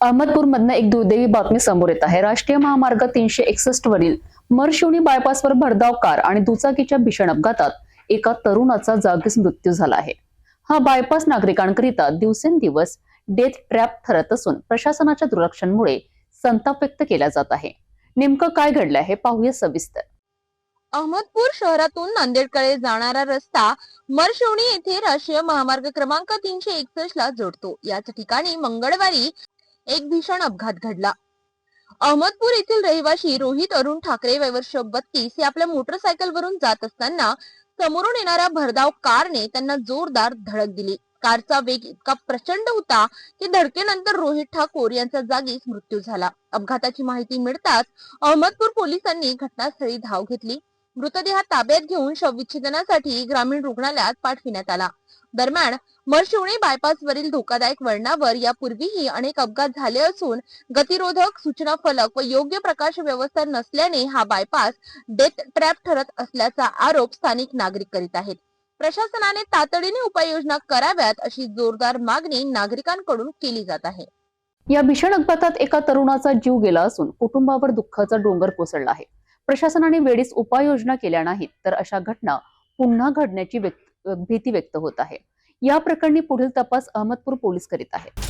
अहमदपूरमधनं एक दुर्दैवी बातमी समोर येत आहे. राष्ट्रीय महामार्ग तीनशे एकसष्ट वरील मरशिवणी बायपासवर भरधाव कार आणि दुचाकीच्या भीषण अपघातात एका तरुणाचा जागीच मृत्यू झाला आहे. हा बायपास नागरिकांकरिता दिवसेंदिवस डेथ ट्रॅप ठरत असून प्रशासनाच्या दुर्लक्षांमुळे संताप व्यक्त केला जात आहे. नेमकं काय घडलं आहे पाहूया सविस्तर. अहमदपूर शहरातून नांदेडकडे जाणारा रस्ता मरशिवणी येथे राष्ट्रीय महामार्ग क्रमांक तीनशे एकसष्ट ला जोडतो. याच ठिकाणी मंगळवारी एक भीषण अपघात घडला. अहमदपूर येथील रहिवाशी रोहित अरुण ठाकरे वय वर्ष बत्तीस हे आपल्या मोटरसायकलवरून जात असताना समोरून येणाऱ्या भरधाव कारने त्यांना जोरदार धडक दिली. कारचा वेग इतका प्रचंड होता की धडकेनंतर रोहित ठाकूर यांचा जागीच मृत्यू झाला. अपघाताची माहिती मिळताच अहमदपूर पोलिसांनी घटनास्थळी धाव घेतली. मृतदेह ताब्यात घेऊन शवविच्छेदनासाठी ग्रामीण रुग्णालयात पाठविण्यात आला. दरम्यान मरशिवणे बायपास वरील धोकादायक वळणावर यापूर्वीही अनेक अपघात झाले असून गतिरोधक सूचना फलक व योग्य प्रकाश व्यवस्था नसल्याने हा बायपास डेथ ट्रॅप ठरत असल्याचा आरोप स्थानिक नागरिक करीत आहेत. प्रशासनाने तातडीने उपाययोजना कराव्यात अशी जोरदार मागणी नागरिकांकडून केली जात आहे. या भीषण अपघातात एका तरुणाचा जीव गेला असून कुटुंबावर दुःखाचा डोंगर कोसळला आहे. प्रशासनाने वेळीच उपाययोजना केल्या नाहीत तर अशा घटना पुन्हा घडण्याची भीती व्यक्त होत आहे. या प्रकरणी पुढील तपास अहमदपूर पोलीस करीत आहेत.